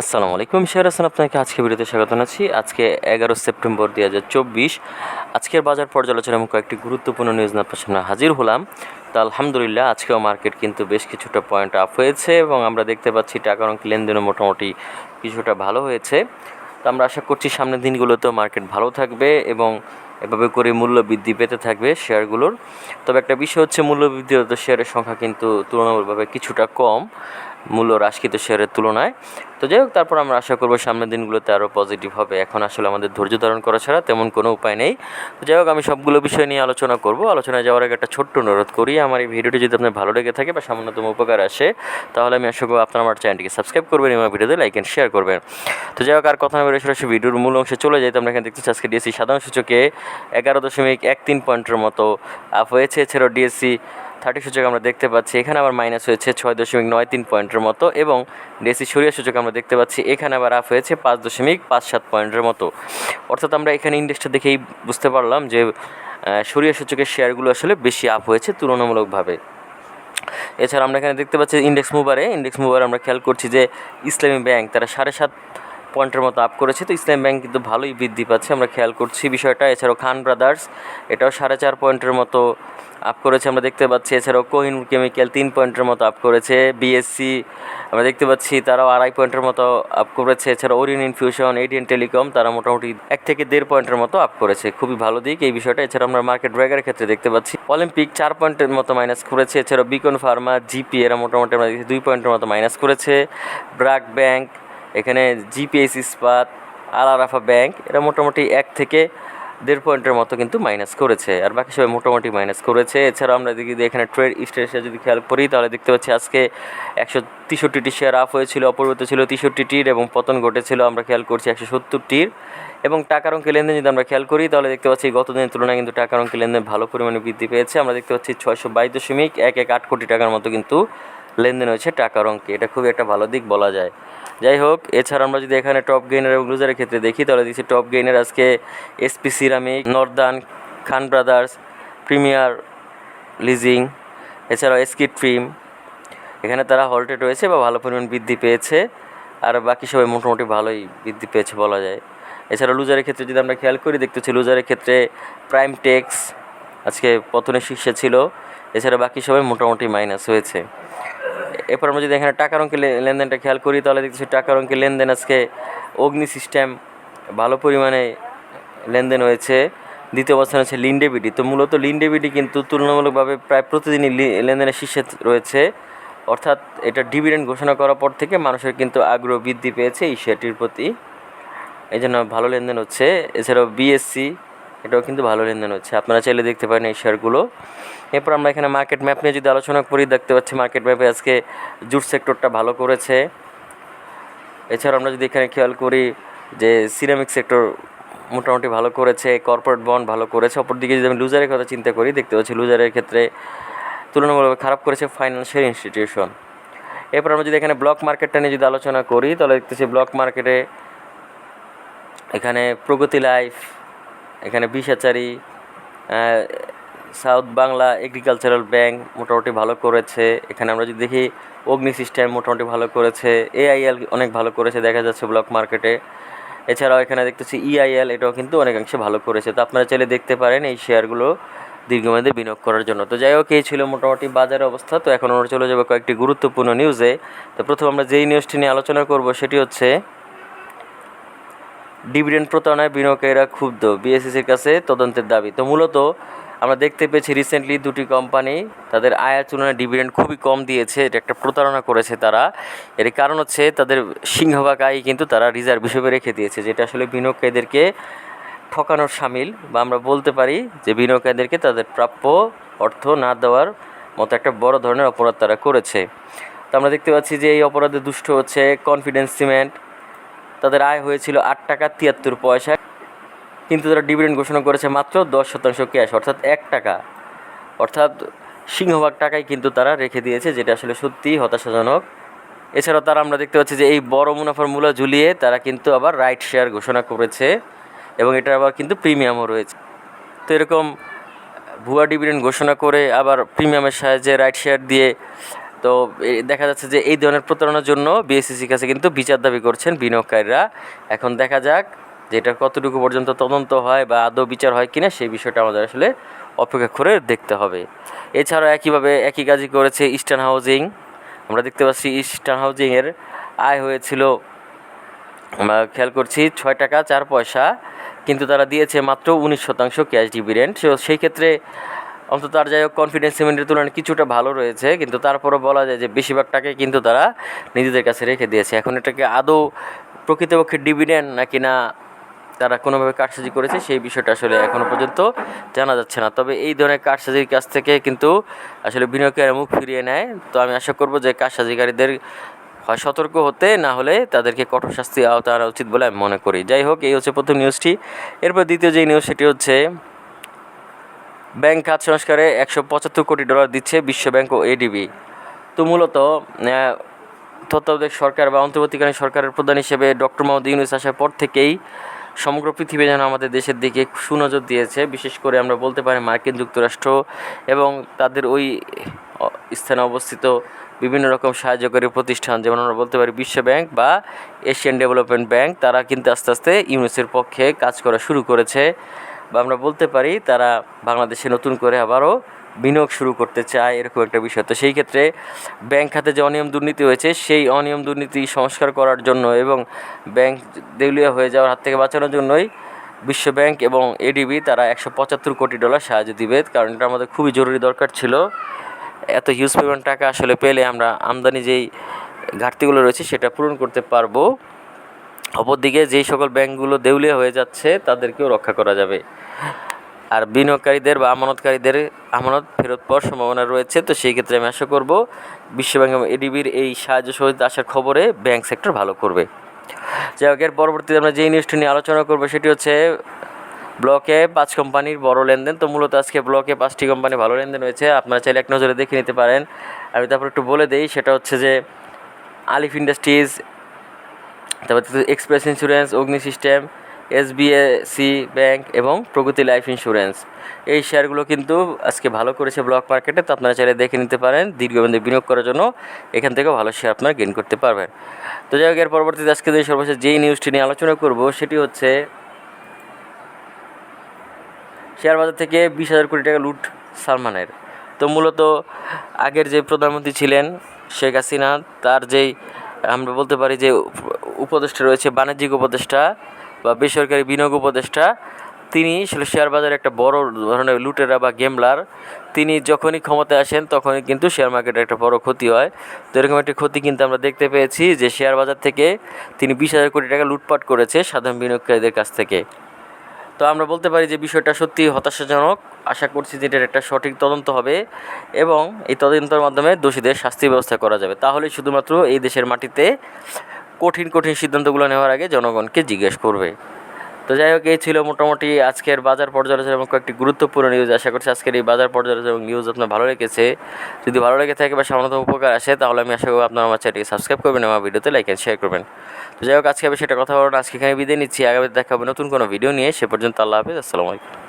আসসালামু আলাইকুম শেয়ার হাসান, আপনাকে আজকে ভিডিওতে স্বাগত জানাচ্ছি। আজকে এগারো সেপ্টেম্বর দুই হাজার চব্বিশ। আজকের বাজার পর্যালোচনা এবং কয়েকটি গুরুত্বপূর্ণ নিউজ আপনার সামনে হাজির হলাম। তো আলহামদুলিল্লাহ, আজকেও মার্কেট কিন্তু বেশ কিছুটা পয়েন্ট আপ হয়েছে এবং আমরা দেখতে পাচ্ছি টাকার অঙ্ক লেনদেনও মোটামুটি কিছুটা ভালো হয়েছে। তো আমরা আশা করছি সামনের দিনগুলোতেও মার্কেট ভালো থাকবে এবং এভাবে করে মূল্য বৃদ্ধি পেতে থাকবে শেয়ারগুলোর তবে একটা বিষয় হচ্ছে, মূল্য বৃদ্ধি হতে শেয়ারের সংখ্যা কিন্তু তুলনামূলকভাবে কিছুটা কম। মূল্য হ্রাসকৃত শেয়ারের তুলনায়। তো যাই হোক, তারপর আমরা আশা করব সামনের দিনগুলোতে আরও পজিটিভ হবে। এখন আসলে আমাদের ধৈর্য ধারণ করা ছাড়া তেমন কোনো উপায় নেই। তো যাই হোক, আমি সবগুলো বিষয় নিয়ে আলোচনা করব। আলোচনায় যাওয়ার আগে একটা ছোট্ট অনুরোধ করি, আমার এই ভিডিওটি যদি আপনার ভালো লেগে থাকে বা সামান্যতম উপকার আসে, তাহলে আমি আশা করব আপনার আমার চ্যানেলটিকে সাবস্ক্রাইব করবেন এবং ভিডিওতে লাইক অ্যান্ড শেয়ার করবেন। তো যাই হোক, আর কথা বলে সরাসরি ভিডিওর মূল অংশে চলে যাই। তো আমরা এখানে দেখতেছি আজকে ডিএসসি সাধারণ সূচকে এগারো দশমিক এক তিন পয়েন্টের মতো আপ হয়েছে। এছাড়াও ডিএসসি থার্টি সূচক আমরা দেখতে পাচ্ছি। এখানে আবার মাইনাস হয়েছে ছয় দশমিক নয় তিন পয়েন্টের মতো এবং ডিএসসি সরিয়া সূচক আমরা দেখতে পাচ্ছি। এখানে আবার আপ হয়েছে পাঁচ দশমিক পাঁচ সাত পয়েন্টের মতো। অর্থাৎ আমরা এখানে ইন্ডেক্সটা দেখেই বুঝতে পারলাম যে সরিয়া সূচকের শেয়ারগুলো আসলে বেশি আপ হয়েছে তুলনামূলকভাবে। এছাড়া আমরা এখানে দেখতে পাচ্ছি ইন্ডেক্স মুভারে ইন্ডেক্স মুভারে আমরা খেয়াল করছি যে ইসলামী ব্যাংক তারা সাড়ে সাত পয়েন্টের মতো আপ করেছে। তো ইসলাম ব্যাংক কিন্তু ভালোই বৃদ্ধি পাচ্ছে, আমরা খেয়াল করছি বিষয়টা। এছাড়াও খান ব্রাদার্স এটাও সাড়ে চার পয়েন্টের মতো আপ করেছে। আমরা দেখতে পাচ্ছি, এছাড়াও কোহিনুর কেমিক্যাল তিন পয়েন্টের মতো আপ করেছে। বিএসসি আমরা দেখতে পাচ্ছি, তারাও আড়াই পয়েন্টের মতো আপ করেছে। এছাড়া ওরিয়ন ইনফিউশন এডিএন টেলিকম তারা মোটামুটি এক থেকে দেড় পয়েন্টের মতো আপ করেছে। খুবই ভালো দিক এই বিষয়টা। এছাড়া আমরা মার্কেট ব্রেকারের ক্ষেত্রে দেখতে পাচ্ছি অলিম্পিক চার পয়েন্টের মতো মাইনাস করেছে। এছাড়াও বিকন ফার্মা জিপি এরা মোটামুটি আমরা দুই পয়েন্টের মতো মাইনাস করেছে। ব্রাক ব্যাংক এখানে জিপিএস ইস্পাত আল আরাফা ব্যাংক, এরা মোটামুটি এক থেকে দেড় পয়েন্টের মতো কিন্তু মাইনাস করেছে। আর বাকি সবাই মোটামুটি মাইনাস করেছে। এছাড়াও আমরা দেখি এখানে ট্রেড স্টেশন যদি খেয়াল করি, তাহলে দেখতে পাচ্ছি আজকে একশো তেষট্টিটি শেয়ার আপ হয়েছিল, অপরিবর্তিত ছিল তেষট্টিটির এবং পতন ঘটেছিল, আমরা খেয়াল করছি একশো সত্তরটির। এবং টাকার অঙ্কে লেনদেন যদি আমরা খেয়াল করি, তাহলে দেখতে পাচ্ছি গত দিনের তুলনায় কিন্তু টাকার অঙ্কে লেনদেন ভালো পরিমাণে বৃদ্ধি পেয়েছে। আমরা দেখতে পাচ্ছি ছয়শো বাইশ দশমিক এক এক আট কোটি টাকার মতো কিন্তু লেনদেন হয়েছে টাকার অঙ্কে এটা খুবই একটা ভালো দিক বলা যায়। যাই হোক, এছাড়া আমরা যদি এখানে টপ গেইনার এবং লুজারের ক্ষেত্রে দেখি, তাহলে দেখছি টপ গেইনার আজকে SP ceramic northern Khan brothers premier leasing এছাড়াও এসকিট ট্রিম এখানে তারা হল্টেড রয়েছে বা ভালো পরিমাণ বৃদ্ধি পেয়েছে, আর বাকি সবাই মোটামুটি ভালোই বৃদ্ধি পেয়েছে বলা যায়। এছাড়া লুজারের ক্ষেত্রে যদি আমরা খেয়াল করি, দেখতেছি লুজারের ক্ষেত্রে প্রাইম টেক্স আজকে পতনের শীর্ষে ছিল, এছাড়া বাকি সবাই মোটামুটি মাইনাস হয়েছে। এরপর আমরা যদি এখানে টাকার অঙ্কে লেনদেনটা খেয়াল করি, তাহলে দেখতেছি টাকার অঙ্কে লেনদেন আজকে অগ্নি সিস্টেম ভালো পরিমাণে লেনদেন হয়েছে। দ্বিতীয় অবস্থানে হচ্ছে লিন্ডেবিডি তো মূলত লিন্ডেবিডি কিন্তু তুলনামূলকভাবে প্রায় প্রতিদিনই লেনদেনের শীর্ষে রয়েছে। অর্থাৎ এটা ডিভিডেন্ড ঘোষণা করার পর থেকে মানুষের কিন্তু আগ্রহ বৃদ্ধি পেয়েছে এই শেয়ারটির প্রতি। এই জন্য ভালো লেনদেন হচ্ছে। এছাড়াও বিএসসি এটাও কিন্তু ভালো লেনদেন হচ্ছে। আপনারা চাইলে দেখতে পারেন এই শেয়ারগুলো। এরপর আমরা এখানে মার্কেট ম্যাপ নিয়ে যদি আলোচনা করি, দেখতে পাচ্ছি মার্কেট ম্যাপে আজকে জুট সেক্টরটা ভালো করেছে। এছাড়া আমরা যদি এখানে খেয়াল করি যে সিরামিক সেক্টর মোটামুটি ভালো করেছে কর্পোরেট বন্ড ভালো করেছে। অপরদিকে যদি আমি লুজারের কথা চিন্তা করি, দেখতে পাচ্ছি লুজারের ক্ষেত্রে তুলনামূলকভাবে খারাপ করেছে ফাইন্যান্সিয়াল ইনস্টিটিউশন এরপর আমরা যদি এখানে ব্লক মার্কেটটা নিয়ে যদি আলোচনা করি, তাহলে দেখতেছি ব্লক মার্কেটে এখানে প্রগতি লাইফ, এখানে বিশাচারি সাউথ বাংলা এগ্রিকালচারাল ব্যাংক মোটামুটি ভালো করেছে। এখানে আমরা যদি দেখি, অগ্নি সিস্টেম মোটামুটি ভালো করেছে, এআইএল অনেক ভালো করেছে দেখা যাচ্ছে ব্লক মার্কেটে। এছাড়াও এখানে দেখতেছি ইআইএল, এটাও কিন্তু অনেকাংশে ভালো করেছে। তো আপনারা চাইলে দেখতে পারেন এই শেয়ারগুলো দীর্ঘমেয়াদে বিনিয়োগ করার জন্য। তো যাই হোক, এই ছিল মোটামুটি বাজার অবস্থা। তো এখন আমরা চলে যাব কয়েকটি গুরুত্বপূর্ণ নিউজে তো প্রথম আমরা যেই নিউজটি নিয়ে আলোচনা করব, সেটি হচ্ছে ডিভিডেন্ড প্রতারণায় বিনিয়োগকারীরা ক্ষুব্ধ। বিএসসিসির কাছে তদন্তের দাবি। তো মূলত আমরা দেখতে পেয়েছি রিসেন্টলি দুটি কোম্পানি তাদের আয়ের তুলনায় ডিভিডেন্ড খুবই কম দিয়েছে। এটা একটা প্রতারণা করেছে তারা। এর কারণ হচ্ছে তাদের সিংহভাগ আয় কিন্তু তারা রিজার্ভ হিসেবে রেখে দিয়েছে, যেটা আসলে বিনিয়োগকারীদেরকে ঠকানোর সামিল বা আমরা বলতে পারি যে বিনিয়োগকারীদেরকে তাদের প্রাপ্য অর্থ না দেওয়ার মতো একটা বড় ধরনের অপরাধ তারা করেছে। তো আমরা দেখতে পাচ্ছি যে এই অপরাধে দুষ্ট হচ্ছে কনফিডেন্স সিমেন্ট তাদের আয় হয়েছিল আট টাকা তিয়াত্তর পয়সা, কিন্তু তারা ডিভিডেন্ড ঘোষণা করেছে মাত্র দশ শতাংশ ক্যাশ অর্থাৎ এক টাকা। অর্থাৎ সিংহভাগ টাকাই কিন্তু তারা রেখে দিয়েছে, যেটা আসলে সত্যিই হতাশাজনক। এছাড়াও তারা আমরা দেখতে পাচ্ছি যে এই বড় মুনাফার মূল্য ঝুলিয়ে তারা কিন্তু আবার রাইট শেয়ার ঘোষণা করেছে, এবং এটা আবার কিন্তু প্রিমিয়ামও রয়েছে। তো এরকম ভুয়া ডিভিডেন্ড ঘোষণা করে আবার প্রিমিয়ামের সাহায্যে রাইট শেয়ার দিয়ে তো দেখা যাচ্ছে যে এই ধরনের প্রতারণার জন্য বিএসসিসির কাছে কিন্তু বিচার দাবি করছেন বিনিয়োগকারীরা। এখন দেখা যাক যে এটা কতটুকু পর্যন্ত তদন্ত হয় বা আদৌ বিচার হয় কিনা সেই বিষয়টা আমাদের আসলে অপেক্ষা করে দেখতে হবে। এছাড়াও একইভাবে একই কাজই করেছে ইস্টার্ন হাউজিং আমরা দেখতে পাচ্ছি ইস্টার্ন হাউজিংয়ের আয় হয়েছিল, আমরা খেয়াল করছি, ছয় টাকা চার পয়সা। কিন্তু তারা দিয়েছে মাত্র উনিশ শতাংশ ক্যাশ ডিভিডেন্ড সো, সেই ক্ষেত্রে অন্তত আর যাই হোক কনফিডেন্স সিমেন্টের তুলনায় কিছুটা ভালো রয়েছে, কিন্তু তারপরও বলা যায় যে বেশিরভাগ টাকাই কিন্তু তারা নিজেদের কাছে রেখে দিয়েছে। এখন এটাকে আদৌ প্রকৃতপক্ষে ডিভিডেন্ড নাকি না তারা কোনোভাবে কারসাজি করেছে, সেই বিষয়টা আসলে এখনও পর্যন্ত জানা যাচ্ছে না। তবে এই ধরনের কারসাজির কাছ থেকে কিন্তু আসলে বিনিয়োগকারীরা মুখ ফিরিয়ে নেয়। তো আমি আশা করব যে কারসাজিকারীদের হয় সতর্ক হতে, না হলে তাদেরকে কঠোর শাস্তি আওতা আনা উচিত বলে আমি মনে করি। যাই হোক, এই হচ্ছে প্রথম নিউজটি এরপর দ্বিতীয় যে নিউজ সেটি হচ্ছে ব্যাংক খাত সংস্কারে একশো পঁচাত্তর কোটি ডলার দিচ্ছে বিশ্ব ব্যাংক ও এডিবি তো মূলত তত্ত্বাবধায়ক সরকার বা অন্তর্বর্তীকালীন সরকারের প্রধান হিসেবে ডক্টর মোহাম্মদ ইউনুস আসার পর থেকেই সমগ্র পৃথিবী যেন আমাদের দেশের দিকে সুনজর দিয়েছে। বিশেষ করে আমরা বলতে পারি মার্কিন যুক্তরাষ্ট্র এবং তাদের ওই স্থানে অবস্থিত বিভিন্ন রকম সাহায্যকারী প্রতিষ্ঠান। যেমন আমরা বলতে পারি বিশ্ব ব্যাংক বা এশিয়ান ডেভেলপমেন্ট ব্যাংক, তারা কিন্তু আস্তে আস্তে ইউনুসের পক্ষে কাজ করা শুরু করেছে। বা আমরা বলতে পারি তারা বাংলাদেশে নতুন করে আবারও বিনিয়োগ শুরু করতে চায় এরকম একটা বিষয়। তো সেই ক্ষেত্রে ব্যাংক খাতে যে অনিয়ম দুর্নীতি হয়েছে, সেই অনিয়ম দুর্নীতি সংস্কার করার জন্য এবং ব্যাংক দেউলিয়া হয়ে যাওয়ার হাত থেকে বাঁচানোর জন্যই বিশ্ব ব্যাংক এবং এডিবি তারা একশো পঁচাত্তর কোটি ডলার সাহায্য দিবে। কারণ এটা আমাদের খুবই জরুরি দরকার ছিল। এত হিউজ পরিমাণ টাকা আসলে পেলে আমরা আমদানি যেই ঘাটতিগুলো রয়েছে সেটা পূরণ করতে পারব। অপরদিকে যেই সকল ব্যাংকগুলো দেউলিয়া হয়ে যাচ্ছে, তাদেরকেও রক্ষা করা যাবে। আর বিনিয়োগকারীদের বা আমানতকারীদের আমানত ফেরত পাওয়ার সম্ভাবনা রয়েছে, তো সেই ক্ষেত্রে আমি আশা করব বিশ্বব্যাংক এবং এডিবির এই সাহায্য সহিত আসার খবরে ব্যাংক সেক্টর ভালো করবে। যাই হোক, এর পরবর্তীতে আমরা যেই নিউজটি নিয়ে আলোচনা করব সেটি হচ্ছে, ব্লকে পাঁচ কোম্পানির বড় লেনদেন। তো মূলত আজকে ব্লকে পাঁচটি কোম্পানি ভালো লেনদেন হয়েছে, আপনারা চাইলে এক নজরে দেখে নিতে পারেন। আমি তারপর একটু বলে দিই, সেটা হচ্ছে যে আলিফ ইন্ডাস্ট্রিজ তারপর express insurance Agni system SBAC bank এবং প্রগতি লাইফ ইন্স্যুরেন্স এই শেয়ারগুলো কিন্তু আজকে ভালো করেছে ব্লক মার্কেটে তো আপনারা চাইলে দেখে নিতে পারেন। দীর্ঘমেয়াদী বিনিয়োগ করার জন্য এখান থেকেও ভালো শেয়ার আপনারা গেইন করতে পারবেন। তো যাই হোক, এর পরবর্তীতে আজকে যে সর্বশেষ যেই নিউজটি নিয়ে আলোচনা করব, সেটি হচ্ছে শেয়ার বাজার থেকে বিশ হাজার কোটি টাকা লুট সালমানের। তো মূলত আগের যে প্রধানমন্ত্রী ছিলেন শেখ হাসিনা, তার যেই আমরা বলতে পারি যে উপদেষ্টা রয়েছে, বাণিজ্যিক উপদেষ্টা বা বেসরকারি বিনিয়োগ উপদেষ্টা। তিনি শেয়ার বাজারে একটা বড় ধরনের লুটেরা বা গেমলার তিনি যখনই ক্ষমতায় আসেন, তখনই কিন্তু শেয়ার মার্কেটে একটা বড় ক্ষতি হয়। তো এরকম একটা ক্ষতি কিন্তু আমরা দেখতে পেয়েছি যে শেয়ার বাজার থেকে তিনি বিশ হাজার কোটি টাকা লুটপাট করেছে সাধারণ বিনিয়োগকারীদের কাছ থেকে। তো আমরা বলতে পারি যে বিষয়টা সত্যি হতাশাজনক। আশা করছি যে এটার একটা সঠিক তদন্ত হবে এবং এই তদন্তের মাধ্যমে দোষীদের শাস্তি ব্যবস্থা করা যাবে। তাহলে শুধুমাত্র এই দেশের মাটিতে কঠিন কঠিন সিদ্ধান্তগুলো নেওয়ার আগে জনগণকে জিজ্ঞেস করবে। তো যাই হোক, এই ছিল মোটামুটি আজকের বাজার পর্যালোচনা এবং কয়েকটি গুরুত্বপূর্ণ নিউজ আশা করছি আজকের এই বাজার পর্যালোচনা এবং নিউজ আপনার ভালো লেগেছে। যদি ভালো লেগে থাকে বা সামান্যতম উপকার আসে, তাহলে আমি আশা করব আপনার আমার চ্যানেলটি সাবস্ক্রাইব করবেন আমার ভিডিওতে লাইক অ্যান্ড শেয়ার করবেন। তো যাই হোক, আজকে আমি সেটা কথা বলব আজকে এখানে বিদায় নিচ্ছি। আগামী দেখা হবে নতুন কোনো ভিডিও নিয়ে। সে পর্যন্ত আল্লাহ হাফিজ, আসসালামু আলাইকুম।